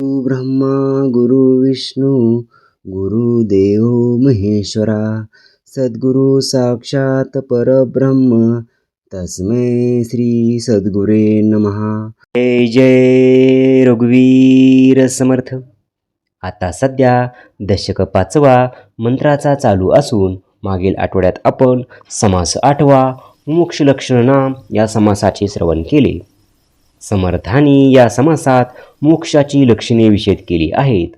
गुरु ब्रह्मा गुरु विष्णू गुरुदेव महेश्वरा सद्गुरु साक्षात परब्रह्म तस्मै श्री सद्गुरे नमहा जय जय रघुवीर समर्थ. आता सध्या दशक पाचवा मंत्राचा चालू असून मागील आठवड्यात आपण समास आठवा मोक्ष लक्षण नाम या समासाचे श्रवण केले. समर्थांनी या समासात मोक्षाची लक्षणे विषेद केली आहेत.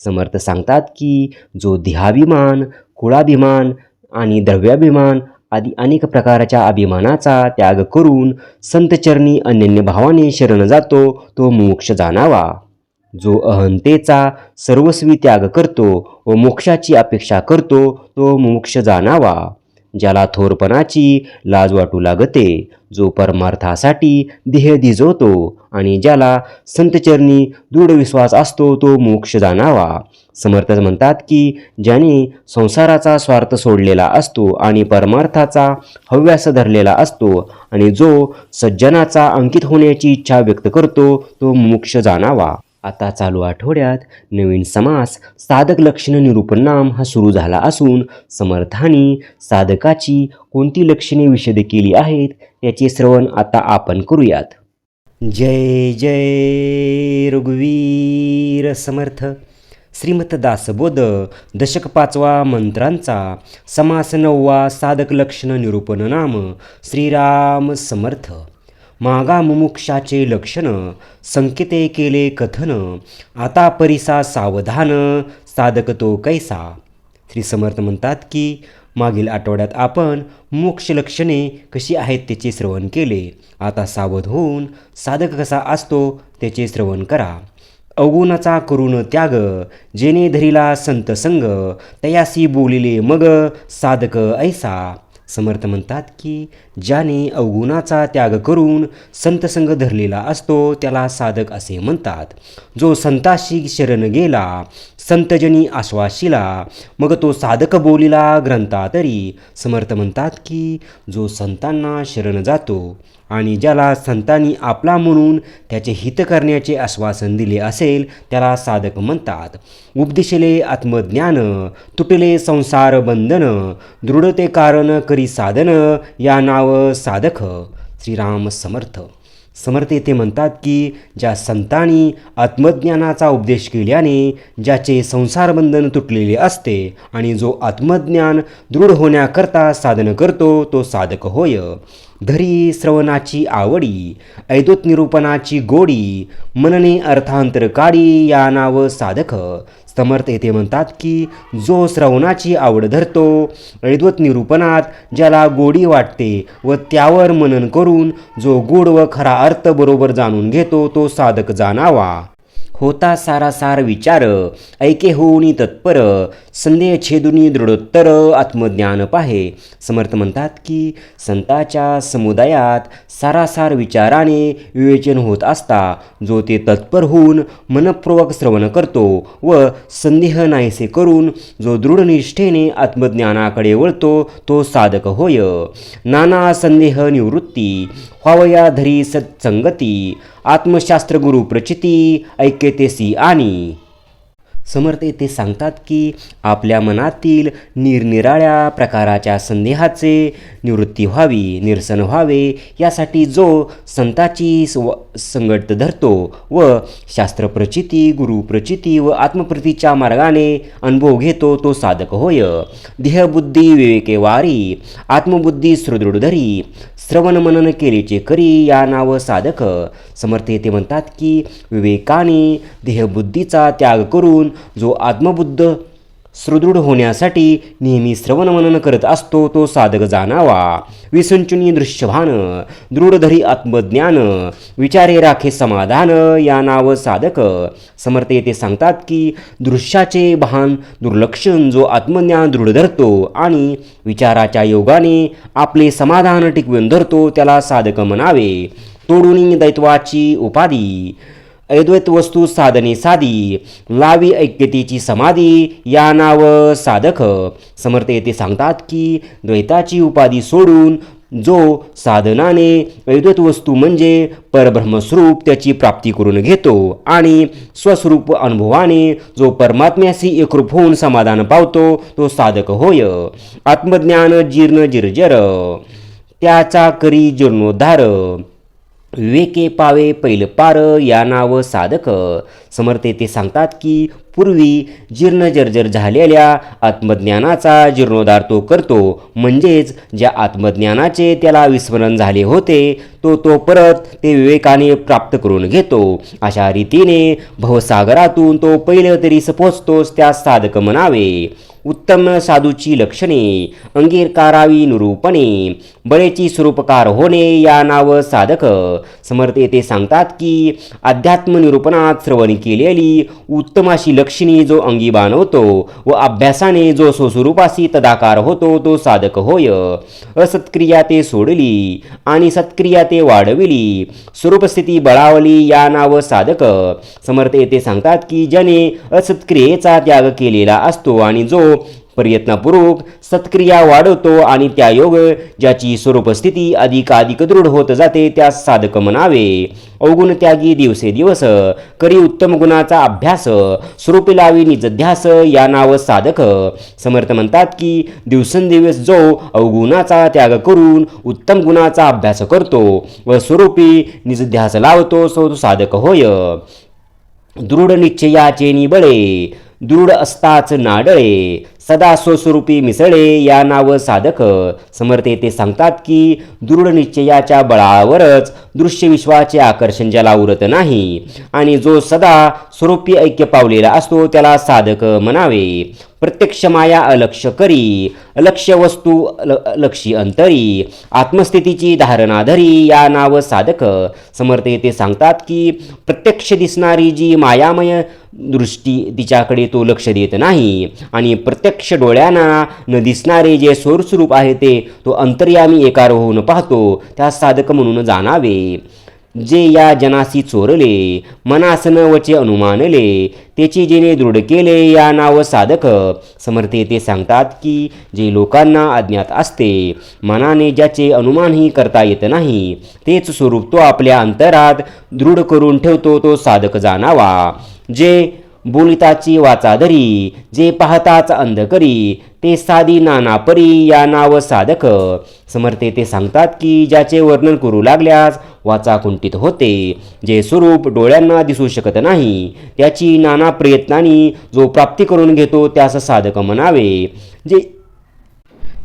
समर्थ सांगतात की जो देहाभिमान कुळाभिमान आणि द्रव्याभिमान आदी अनेक प्रकारच्या अभिमानाचा त्याग करून संतचरणी अनन्य भावाने शरण जातो तो मोक्ष जाणावा. जो अहंतेचा सर्वस्वी त्याग करतो व मोक्षाची अपेक्षा करतो तो मोक्ष जाणावा. ज्याला थोरपणाची लाज वाटू लागते जो परमार्थासाठी देह दिजवतो आणि ज्याला संतचरणी दृढ विश्वास असतो तो मोक्ष जाणावा. समर्थ म्हणतात की ज्याने संसाराचा स्वार्थ सोडलेला असतो आणि परमार्थाचा हव्यास धरलेला असतो आणि जो सज्जनाचा अंकित होण्याची इच्छा व्यक्त करतो तो मोक्ष जाणावा. आता चालू आठवड्यात नवीन समास साधक लक्षण निरूपण नाम हा सुरू झाला असून समर्थानी साधकाची कोणती लक्षणे विशद केली आहेत याचे श्रवण आता आपण करूयात. जय जय रघुवीर समर्थ. श्रीमत दासबोध दशक पाचवा मंत्रांचा समास नववा साधक लक्षण निरूपण नाम श्रीराम समर्थ. मागा मुमुक्षाचे लक्षण संकेते केले कथन आता परिसा सावधान साधक तो कैसा? श्री समर्थ म्हणतात की मागील आठवड्यात आपण मोक्ष लक्षणे कशी आहेत त्याचे श्रवण केले. आता सावध होऊन साधक कसा असतो त्याचे श्रवण करा. अवगुणाचा करुण त्याग जेने धरिला संत संग तयासी बोलिले मग साधक ऐसा. समर्थ म्हणतात की ज्याने अवगुणाचा त्याग करून संतसंग धरलेला असतो त्याला साधक असे म्हणतात. जो संताशी शरण गेला संतजनी आश्वासिला मग तो साधक बोलिला ग्रंथा तरी समर्थ म्हणतात की जो संतांना शरण जातो आणि ज्याला संतांनी आपला म्हणून त्याचे हित करण्याचे आश्वासन दिले असेल त्याला साधक म्हणतात. उपदिशेले आत्मज्ञान तुटले संसार बंधन दृढते कारण करी साधन या नाव साधक. श्रीराम समर्थ. समर्थ येथे म्हणतात की ज्या संतांनी आत्मज्ञानाचा उपदेश केल्याने ज्याचे संसारबंधन तुटलेले असते आणि जो आत्मज्ञान दृढ होण्याकरता साधन करतो तो साधक होय. धरी श्रवणाची आवडी ऐदोत निरूपणाची गोडी मनने अर्थांतर काढी या नाव साधक. समर्थ येथे म्हणतात की जो श्रवणाची आवड धरतो ऐद्वत निरूपणात ज्याला गोडी वाटते व त्यावर मनन करून जो गूढ व खरा अर्थ बरोबर जाणून घेतो तो साधक जाणावा. होता सारासार विचार ऐके होऊनी तत्पर संदेह छेदुनी दृढोत्तर आत्मज्ञान पाहे. समर्थ म्हणतात की संताच्या समुदायात सारासार विचाराने विवेचन होत असता जो ते तत्पर होऊन मनपूर्वक श्रवण करतो व संदेह नाहीसे करून जो दृढनिष्ठेने आत्मज्ञानाकडे वळतो तो साधक होय. नाना संदेह निवृत्ती व्हावया धरी सत्संगती आत्मशास्त्र गुरु प्रचिती ऐक्यतेसी आणि समर्थ येथे सांगतात की आपल्या मनातील निरनिराळ्या प्रकाराच्या संदेहाचे निवृत्ती व्हावी निरसन व्हावे यासाठी जो संताची स्व संगत धरतो व शास्त्रप्रचिती गुरुप्रचिती व आत्मप्रतीच्या मार्गाने अनुभव घेतो तो साधक होय. देहबुद्धी विवेके वारी आत्मबुद्धी सुदृढ धरी श्रवण मनन केलेचे करी या नाव साधक. समर्थ येथे म्हणतात की विवेकाने देहबुद्धीचा त्याग करून जो आत्मबुद्ध सुदृढ होण्यासाठी नेहमी श्रवण मनन करत असतो तो साधक जाणावा. विसंचुनी दृश्यभान दृढधरी आत्मज्ञान विचारे राखे समाधान या नाव साधक. समर्थ येथे सांगतात की दृश्याचे भान दुर्लक्षण जो आत्मज्ञान दृढ धरतो आणि विचाराच्या योगाने आपले समाधान टिकवून धरतो त्याला साधक म्हणावे. तोडून दैत्वाची उपाधी अद्वैत वस्तू साधने साधी लावी ऐक्यतेची समाधी या नाव साधक. समर्थ येथे सांगतात की द्वैताची उपाधी सोडून जो साधनाने अद्वैत वस्तू म्हणजे परब्रह्मस्वरूप त्याची प्राप्ती करून घेतो आणि स्वस्वरूप अनुभवाने जो परमात्म्याशी एकरूप होऊन समाधान पावतो तो साधक होय. आत्मज्ञान जीर्ण जिर्जर. त्याचा करी जीर्णोद्धार. विवेके पावे पैल पार या नाव साधक. समर्थे ते सांगतात की पूर्वी जीर्ण जर्जर झालेल्या आत्मज्ञानाचा जीर्णोद्धार तो करतो. म्हणजेच ज्या आत्मज्ञानाचे त्याला विस्मरण झाले होते तो तो परत ते विवेकाने प्राप्त करून घेतो. अशा रीतीने भवसागरातून तो पहिलं तरी पोचतोच त्या साधक म्हणावे. उत्तम साधूची लक्षणे अंगीकारावी निरूपणे बळेची स्वरूपकार होणे या नाव साधक समर्थ येथे सांगतात की अध्यात्म निरूपणात श्रवण केलेली उत्तम अशी लक्षणी जो अंगी बाणवतो व अभ्यासाने जो स्वस्वरूपाशी तदाकार होतो तो साधक होय असत्क्रिया ते सोडली आणि सत्क्रिया ते वाढविली स्वरूपस्थिती बळावली या नाव साधक समर्थ येथे सांगतात की ज्याने असत्क्रियेचा त्याग केलेला असतो आणि जो प्रयत्नपूर्वक सत्क्रिया वाढवतो आणि त्या योग ज्याची स्वरूपस्थिती अधिकाधिक दृढ होत जाते त्या साधक म्हणावे. अवगुण त्यागी दिवसे दिवस करी उत्तम गुणाचा अभ्यास स्वरूप लावी निजध्यास या नाव साधक. समर्थ म्हणतात की दिवसेंदिवस जो अवगुणाचा त्याग करून उत्तम गुणाचा अभ्यास करतो व स्वरूपी निजध्यास लावतो सो तो साधक होय. दृढ निश्चयाचे निबळे दृढ असताच नाडळे सदा स्वस्वरूपी मिसळे या नाव साधक. समर्थ ते सांगतात की दृढ निश्चयाच्या बळावरच दृश्य विश्वाचे आकर्षण ज्याला उरत नाही आणि जो सदा स्वरूपी ऐक्य पावलेला असतो त्याला साधक म्हणावे. प्रत्यक्ष माया अलक्ष करी लक्ष वस्तू अल लक्षी अंतरी आत्मस्थितीची धारणा धरी या नाव साधक. समर्थ येथे सांगतात की प्रत्यक्ष दिसणारी जी मायामय दृष्टी तिच्याकडे तो लक्ष देत नाही. आणि प्रत्यक्ष डोळ्यांना न दिसणारे जे स्वरूप आहे ते तो अंतर्यामी एकार होऊन पाहतो. त्या साधक म्हणून जाणावे. जे या जनासी चोरले मनासन वचे अनुमानले त्याची जेने दृढ केले या नाव साधक. समर्थ ते सांगतात की जे लोकांना अज्ञात असते मनाने ज्याचे अनुमानही करता येत नाही तेच स्वरूप तो आपल्या अंतरात दृढ करून ठेवतो तो साधक जाणावा. जे बोलिताची वाचाधरी जे पाहताच अंध करी ते साधी नाना परी या नाव साधक. समर्थे ते सांगतात की ज्याचे वर्णन करू लागल्यास वाचा कुंठित होते. जे स्वरूप डोळ्यांना दिसू शकत नाही त्याची नाना प्रयत्नांनी जो प्राप्ती करून घेतो त्यास साधक म्हणावे. जे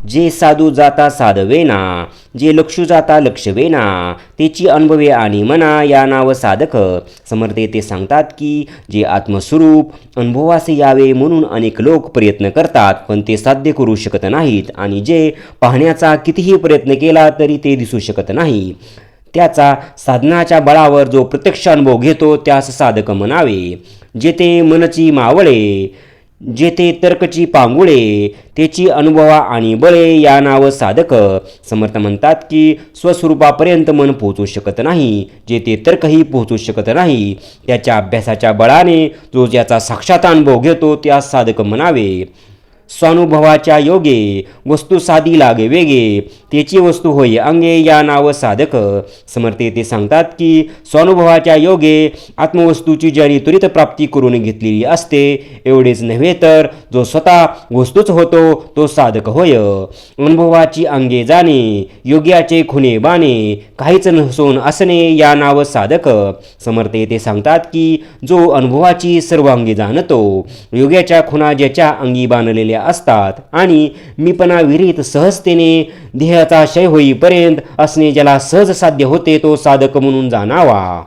जे साधू जाता साधवेना जे लक्षू जाता लक्षवेना त्याची अनुभवे आणि मना या नाव साधक. समर्थे ते सांगतात की जे आत्मस्वरूप अनुभवासे यावे म्हणून अनेक लोक प्रयत्न करतात पण ते साध्य करू शकत नाहीत आणि जे पाहण्याचा कितीही प्रयत्न केला तरी ते दिसू शकत नाही. त्याचा साधनाच्या बळावर जो प्रत्यक्ष अनुभव घेतो त्यास साधक म्हणावे. जेथे मनची मावळे जेथे तर्कची पांगुळे त्याची अनुभवा आणि बळे या नाव साधक समर्थ म्हणतात की स्वस्वरूपापर्यंत मन पोहोचू शकत नाही जेथे तर्कही पोहोचू शकत नाही. त्याच्या अभ्यासाच्या बळाने जो ज्याचा साक्षात अनुभव घेतो त्या साधक म्हणावे. स्वानुभवाच्या योगे वस्तू साधी लागे वेगे. त्याची वस्तू होय अंगे या नाव साधक. समर्थ ते सांगतात की स्वानुभवाच्या योगे आत्मवस्तूची ज्याने त्वरित प्राप्ती करून घेतलेली असते एवढेच नव्हे तर जो स्वतः वस्तूच होतो तो साधक होय. अनुभवाची अंगे जाणे योग्याचे खुणे बाणे काहीच नसून असणे या नाव साधक. समर्थ ते सांगतात की जो अनुभवाची सर्व अंगी जाणतो योग्याच्या खुणा ज्याच्या अंगी बांधलेल्या असतात. आणि मीपणा विरहित सहजतेने देहाचा क्षय होईपर्यंत असणे ज्याला सहज साध्य होते तो साधक म्हणून जाणावा.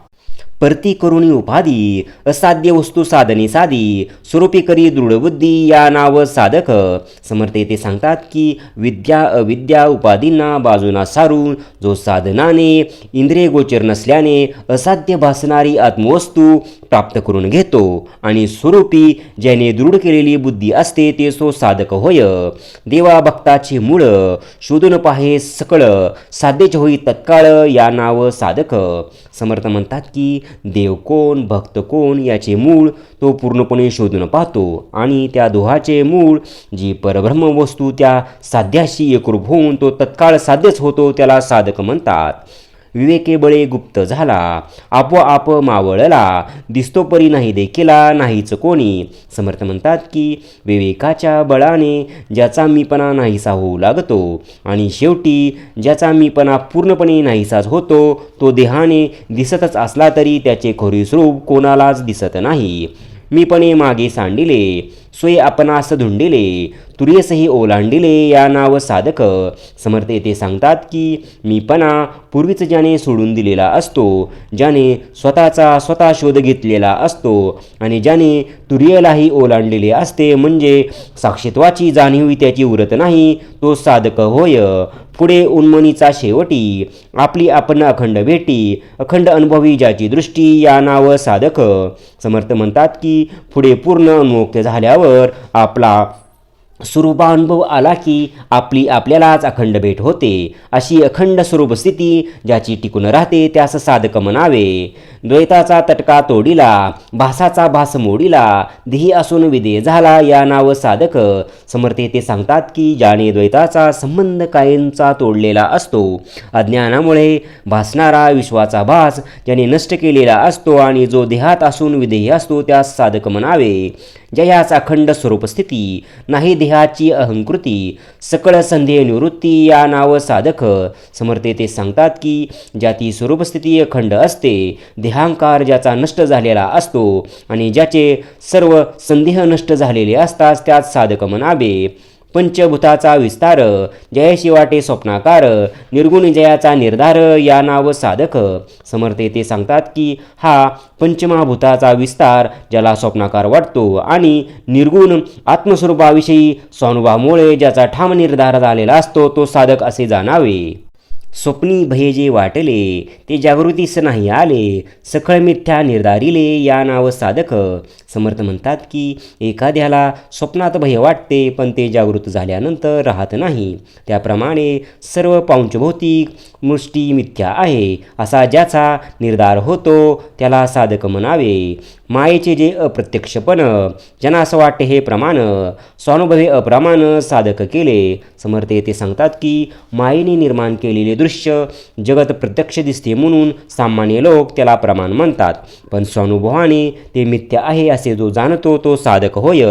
परती करुणी उपाधी असाध्य वस्तू साधने साधी स्वरूपी करी दृढबुद्धी या नाव साधक. समर्थ येथे सांगतात की विद्या अविद्या उपाधींना बाजूना सारून जो साधनाने इंद्रिय गोचर नसल्याने असाध्य भासणारी आत्मवस्तू प्राप्त करून घेतो आणि स्वरूपी ज्याने दृढ केलेली बुद्धी असते ते सो साधक होय. देवा भक्ताचे मूळ शोधून पाहे सकळ साध्यच होई तत्काळ या नाव साधक. समर्थ म्हणतात की देव कोण भक्त कोण याचे मूळ तो पूर्णपणे शोधून पाहतो. आणि त्या दोहाचे मूळ जी परब्रह्म वस्तू त्या साध्याशी एकरूप होऊन तो तत्काळ साध्यच होतो त्याला साधक म्हणतात. विवेके बळे गुप्त झाला. आपोआप मावळला. दिसतो परी नाही देखिला नाहीच कोणी. समर्थ म्हणतात की विवेकाच्या बळाने ज्याचा मीपणा नाहीसा होऊ लागतो आणि शेवटी ज्याचा मीपणा पूर्णपणे नाहीसाच होतो तो देहाने दिसतच असला तरी त्याचे खोरी स्वरूप कोणालाच दिसत नाही. मीपणे मागे सांडिले सोय आपणास धुंडिले. तुर्यसही ओलांडिले या नाव साधक. समर्थ येथे सांगतात की मीपणा पूर्वीच ज्याने सोडून दिलेला असतो ज्याने स्वतःचा स्वतः शोध घेतलेला असतो आणि ज्याने तुर्यलाही ओलांडलेले असते म्हणजे साक्षित्वाची जाणीवही त्याची उरत नाही तो साधक होय. पुढे उन्मनीचा शेवटी आपली आपण अखंड भेटी अखंड अनुभवी ज्याची दृष्टी या नाव साधक. समर्थ म्हणतात की पुढे पूर्ण उन्मुक्त झाल्यावर आपला स्वरूपानुभव आला की आपली आपल्यालाच अखंड भेट होते. अशी अखंड स्वरूपस्थिती ज्याची टिकून राहते त्यास साधक म्हणावे. द्वैताचा तटका तोडिला भासाचा भास मोडिला देही असून विदे झाला या नाव साधक. समर्थे ते सांगतात की ज्याने द्वैताचा संबंध कायमचा तोडलेला असतो अज्ञानामुळे भासणारा विश्वाचा भास ज्याने नष्ट केलेला असतो आणि जो देहात असून विदेही असतो त्यास साधक म्हणावे. जयास अखंड स्वरूपस्थिती नाही देहाची अहंकृती सकळ संदेह निवृत्ती या नाव साधक. समर्थे ते सांगतात की ज्याती स्वरूपस्थिती अखंड असते देहांकार ज्याचा नष्ट झालेला असतो आणि ज्याचे सर्व संदेह नष्ट झालेले असतात त्यात साधक म्हणावे पंचभूताचा विस्तार जयशी वाटे स्वप्नाकार निर्गुण जयाचा निर्धार या नाव साधक. समर्थ ते सांगतात की हा पंचमाभूताचा विस्तार ज्याला स्वप्नाकार वाटतो आणि निर्गुण आत्मस्वरूपाविषयी स्वानुभवामुळे ज्याचा ठाम निर्धार झालेला असतो तो साधक असे जाणावे. स्वप्नी भये जे वाटले ते जागृतीस नाही आले सखळ मिथ्या निर्धारिले या नाव साधक. समर्थ म्हणतात की एखाद्याला स्वप्नात भय वाटते पण ते जागृत झाल्यानंतर राहत नाही. त्याप्रमाणे सर्व पांचभौतिक मुष्टी मिथ्या आहे असा ज्याचा निर्धार होतो त्याला साधक म्हणावे. मायेचे जे अप्रत्यक्षपण ज्यांना असं वाटते हे प्रमाण स्वानुभवे अप्रमाण साधक केले. समर्थ येथे सांगतात की मायेने निर्माण केलेले दृश्य जगत प्रत्यक्ष दिसते म्हणून सामान्य लोक त्याला प्रमाण म्हणतात. पण स्वानुभवाने ते मिथ्य आहे असे जो जाणतो तो साधक होय.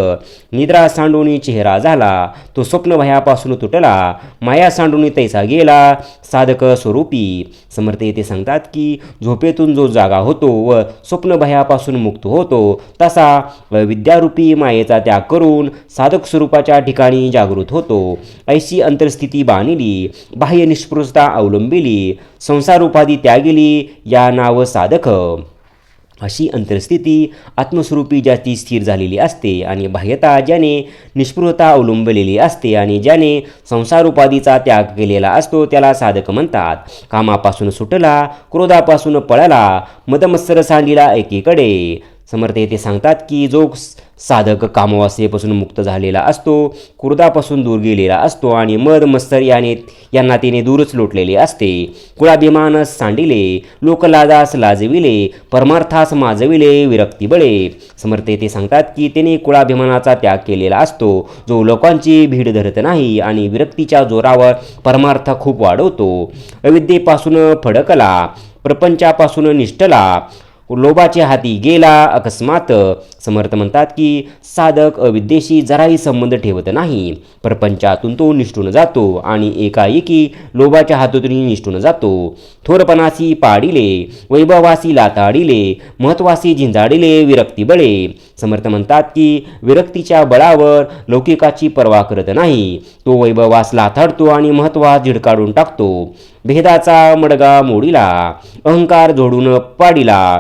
निद्रा सांडूनी चेहरा झाला तो स्वप्न भयापासून तुटला माया सांडूनी तैसा गेला साधक स्वरूपी. समर्थ येथे सांगतात की झोपेतून जो जागा होतो व स्वप्न भयापासून मुक्त होतो तसा विद्यारूपी मायेचा त्याग करून साधक स्वरूपाच्या ठिकाणी जागृत होतो. ऐशी अंतरस्थिती बांधिली बाह्य निष्पृहता अवलंबिली संसारोपाधी त्यागिली या नाव साधक. अशी अंतरस्थिती आत्मस्वरूपी ज्याची स्थिर झालेली असते आणि बाह्यता ज्याने निष्पृहता अवलंबलेली असते आणि ज्याने संसारोपाधीचा त्याग केलेला असतो त्याला साधक म्हणतात. कामापासून सुटला क्रोधापासून पळाला मदमत्सर सांडीला एकीकडे समर्थ येथे सांगतात की जो साधक कामवासेपासून मुक्त झालेला असतो कुर्दापासून दूर गेलेला असतो आणि मद मत्सर याने यांना तिने दूरच लोटलेले असते. कुळाभिमानस सांडिले लोकलादास लाजविले परमार्थास माजविले विरक्ती बळे. समर्थ येथे सांगतात की त्याने कुळाभिमानाचा त्याग केलेला असतो. जो लोकांची भीड धरत नाही आणि विरक्तीच्या जोरावर परमार्थ खूप वाढवतो. अविद्येपासून फडकला प्रपंचापासून निष्ठला लोभाच्या हाती गेला. अकस्मात समर्थ म्हणतात की साधक अविद्येशी जराही संबंध ठेवत नाही. प्रपंचातून तो निष्ठून जातो आणि एकाएकी लोभाच्या हातातूनही निष्ठून जातो. थोरपणासी पाडिले वैभवासी लाताडिले महत्वासी झिंजाडिले विरक्ती बळे. समर्थ म्हणतात की विरक्तीच्या बळावर लौकिकाची पर्वा करत नाही. तो वैभवास लाथाडतो आणि महत्वास झिडकाडून टाकतो. भेदाचा मडगा मोडिला अहंकार जोडून पाडिला.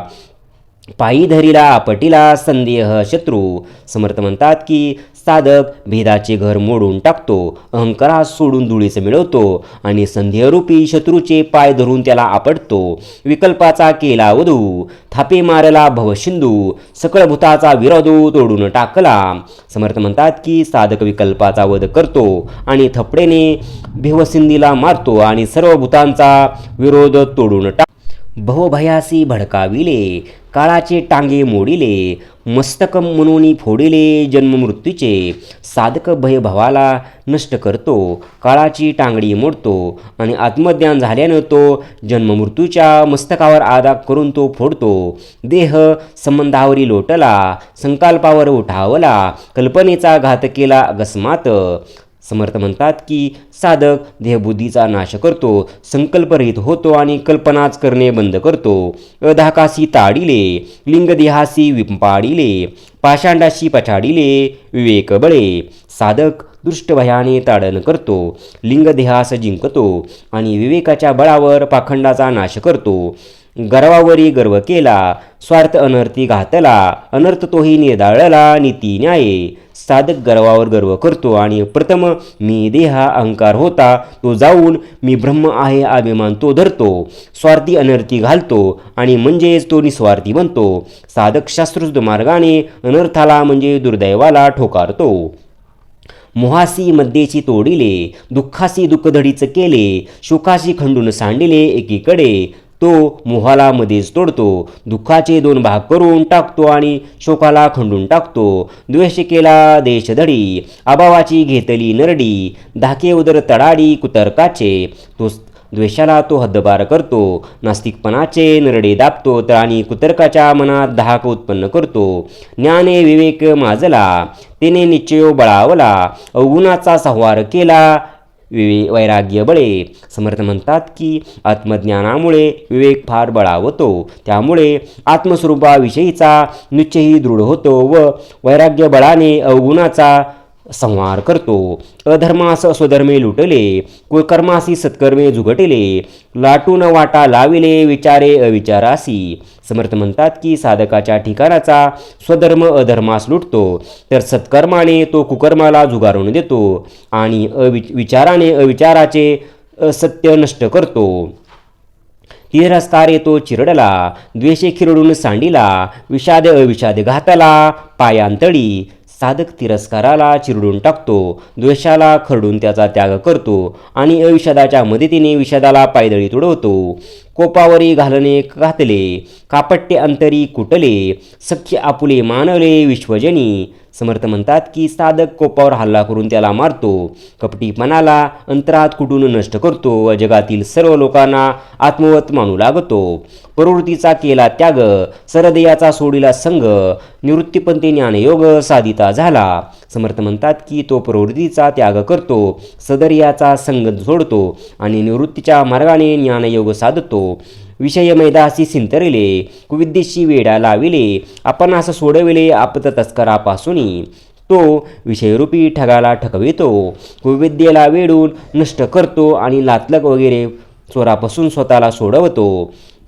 पायी धरीला आपटीला संदेह शत्रू. समर्थ म्हणतात की साधक भेदाचे घर मोडून टाकतो अहंकारास सोडून धुळीचं मिळवतो आणि संदेहरूपी शत्रूचे पाय धरून त्याला आपटतो. विकल्पाचा केला वधू थापे मारला भवशिंदू सकळ भूताचा विरोधू तोडून टाकला. समर्थ म्हणतात की साधक विकल्पाचा वध करतो आणि थपडेने भिवसिंदीला मारतो आणि सर्व भूतांचा विरोध तोडून टाक बहुभयासी भडकाविले काळाचे टांगे मोडिले मस्तक मनोनी फोडिले जन्ममृत्यूचे. साधक भयभवाला नष्ट करतो काळाची टांगडी मोडतो आणि आत्मज्ञान झाल्यानं तो जन्ममृत्यूच्या मस्तकावर आदा करून तो फोडतो. देह संबंधावरी लोटला संकल्पावर उठावला कल्पनेचा घात केला अकस्मात समर्थ म्हणतात की साधक देहबुद्धीचा नाश करतो संकल्परहित होतो आणि कल्पनाच करणे बंद करतो. अधाकासी ताडिले लिंगदेहासी विंपाडिले पाषांडाशी पछाडिले विवेक बळे साधक दृष्टभयाने ताडण करतो लिंगदेहास जिंकतो आणि विवेकाच्या बळावर पाखंडाचा नाश करतो. गर्वावरी गर्व केला स्वार्थ अनर्थी घातला अनर्थ तोही निदाळला नीती न्याये. साधक गर्वावर गर्व करतो आणि प्रथम मी देहा अहंकार होता तो जाऊन मी ब्रह्म आहे अभिमान तो धरतो. स्वार्थी अनर्थी घालतो आणि म्हणजेच तो निस्वार्थी बनतो. साधक शास्त्रशुद्ध मार्गाने अनर्थाला म्हणजे दुर्दैवाला ठोकारतो. मोहासी मध्येची तोडिले दुःखासी दुःखधडीच केले शोकाशी खंडून सांडिले एकीकडे तो मोहाला मध्येच तोडतो. दुःखाचे दोन भाग करून टाकतो आणि शोकाला खंडून टाकतो. द्वेष केला देशधडी अभावाची घेतली नरडी धाके उदर तडाडी कुतर्काचे. तो द्वेषाला तो हद्दपार करतो. नास्तिकपणाचे नरडे दाबतो तर आणि कुतर्काच्या मनात धाक उत्पन्न करतो. ज्ञाने विवेक माजला तेने निश्चयो बळावला अवगुणाचा संहार केला विवे वैराग्य बळे. समर्थ म्हणतात की आत्मज्ञानामुळे विवेक फार बळावतो त्यामुळे आत्मस्वरूपाविषयीचा निश्चयही दृढ होतो व वैराग्य बळाने अवगुणाचा संहार करतो. अधर्मास स्वधर्मे लुटले कुकर्मासी सत्कर्मे झुगटले लाटून वाटा लाविले विचारे अविचारासी. समर्थ म्हणतात की साधकाच्या ठिकाणाचा स्वधर्म अधर्मास लुटतो तर सत्कर्माने तो कुकर्माला जुगारून देतो आणि अवि विचाराने अविचाराचे असत्य नष्ट करतो. तिरस्कारे तो चिरडला द्वेषे खिरडून सांडिला विषाद अविषाद घातला पायांतळी साधक तिरस्काराला चिरडून टाकतो द्वेषाला खरडून त्याचा त्याग करतो आणि अविषादाच्या मदतीने विषादाला पायदळी तुडवतो. कोपावरी घालणे घातले कापट्टे अंतरी कुटले सख्य आपुले मानवले विश्वजनी समर्थ म्हणतात की साधक कोपावर हल्ला करून त्याला मारतो कपटीपणाला अंतरात कुटून नष्ट करतो व जगातील सर्व लोकांना आत्मवत मानू लागतो. प्रवृत्तीचा केला त्याग सरदयाचा सोडिला संघ निवृत्तीपंथी ज्ञानयोग साधिता झाला. समर्थ म्हणतात की तो प्रवृत्तीचा त्याग करतो सदर्याचा संघ सोडतो आणि निवृत्तीच्या मार्गाने ज्ञानयोग साधतो. विषय मैदासी सिंतरिले कुविद्येशी वेडा लाविले आपण असं सोडविले आपत तस्करापासून तो विषयरूपी ठगाला ठकवितो कुविद्येला वेडून नष्ट करतो आणि लातलक वगैरे चोरापासून स्वतःला सोडवतो.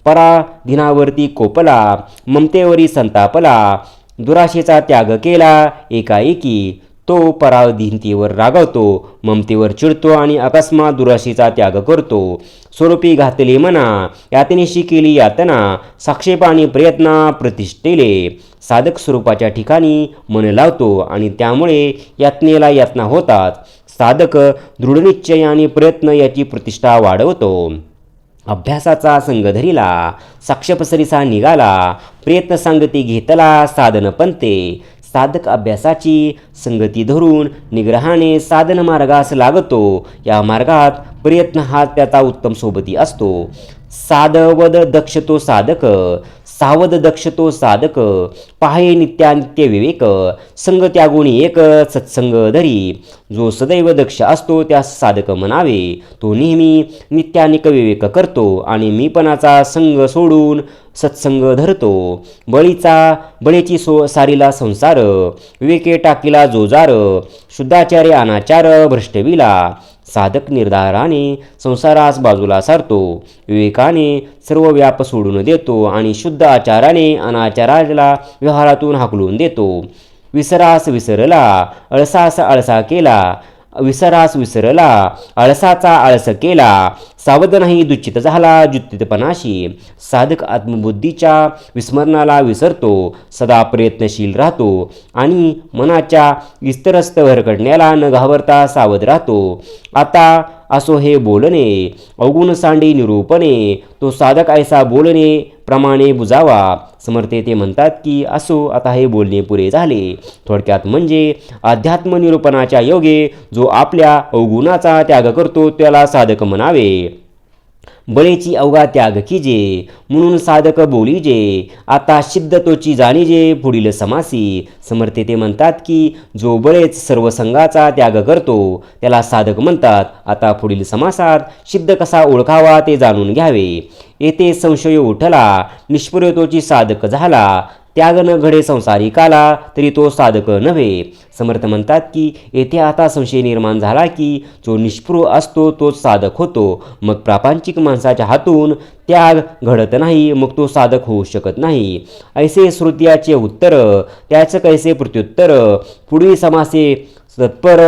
पराधीनावरती कोपला ममतेवरी संतापला दुराशेचा त्याग केला एकाएकी. तो पराधीनतेवर रागवतो ममतेवर चिडतो आणि अकस्मात दुराशीचा त्याग करतो. स्वरूपी घातले मना यातनेशी केली यातना साक्षेप आणि प्रयत्ना प्रतिष्ठेले. साधक स्वरूपाच्या ठिकाणी मन लावतो आणि त्यामुळे यातनेला यातना होतात. साधक दृढनिश्चय आणि प्रयत्न याची प्रतिष्ठा वाढवतो. अभ्यासाचा संघ धरिला साक्षपसरीचा निघाला प्रयत्न सांगती घेतला साधन पंते साधक अभ्यासाची संगती धरून निग्रहाने साधन मार्गास लागतो. या मार्गात प्रयत्न हा त्याचा उत्तम सोबती असतो. साधवद दक्ष तो साधक सावध दक्ष तो साधक पाहे नित्यानित्य विवेक संग त्यागुणी एक सत्संग धरी. जो सदैव दक्ष असतो त्यास साधक म्हणावे. तो नेहमी नित्यानिक विवेक करतो आणि मीपणाचा संग सोडून सत्संग धरतो. बळीचा बळीची सो सारीला संसार विवेके टाकीला जोजार शुद्धाचार्य अनाचार भ्रष्टविला साधक निर्धाराने संसारास बाजूला सारतो. विवेकाने सर्व व्याप सोडून देतो आणि शुद्ध आचाराने अनाचाराला व्यवहारातून हाकलून देतो. विसरास विसरला अळसास अळसा केला विसरास विसरला आळसाचा आळस केला सावध नाही दुचित झाला जुत्तितपणाशी साधक आत्मबुद्धीच्या विस्मरणाला विसरतो सदा प्रयत्नशील राहतो आणि मनाच्या विस्तरस्त भरकडण्याला न घाबरता सावध राहतो. आता असो हे बोलणे. अवगुण सांडी निरूपणे. तो साधक ऐसा बोलणे प्रमाणे बुजावा. समर्थे ते म्हणतात की असो आता हे बोलणे पुरे झाले. थोडक्यात म्हणजे अध्यात्म निरूपणाच्या योगे जो आपल्या अवगुणाचा त्याग करतो त्याला साधक म्हणावे. बळेची अवघा त्याग कीजे. म्हणून साधक बोलीजे आता शिद्ध तोची जाणीजे पुढील समासी. समर्थे ते म्हणतात की जो बळेच सर्व संघाचा त्याग करतो त्याला साधक म्हणतात आता पुढील समासात शिद्ध कसा ओळखावा ते जाणून घ्यावे. येथे संशय उठला निष्प्रयोतोची साधक झाला त्याग न घडे संसारिकाला तरी तो साधक नव्हे. समर्थ म्हणतात की येथे आता संशय निर्माण झाला की जो निष्पृह असतो तोच साधक होतो. मग प्रापंचिक माणसाच्या हातून त्याग घडत नाही मग तो साधक होऊ शकत नाही. ऐसे श्रुत्याचे उत्तर त्याचं कैसे प्रत्युत्तर? पुढील समासे तत्पर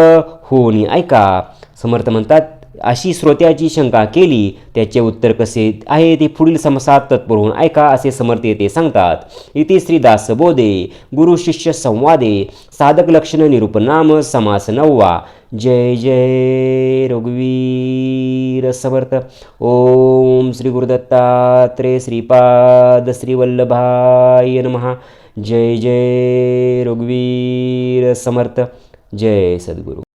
होऊन ऐका. समर्थ म्हणतात अशी श्रोत्याची शंका केली त्याचे उत्तर कसे आहे ते पुढील समासात तत्परून ऐका असे समर्थ येथे सांगतात. इथे श्रीदास बोधे गुरु शिष्य संवादे साधक लक्षण निरूपनाम समास नववा. जय जय रघुवीर समर्थ. ओम श्री गुरुदत्तात्रे श्रीपाद श्रीवल्लभाय नमः. जय जय रघुवीर समर्थ. जय सद्गुरु.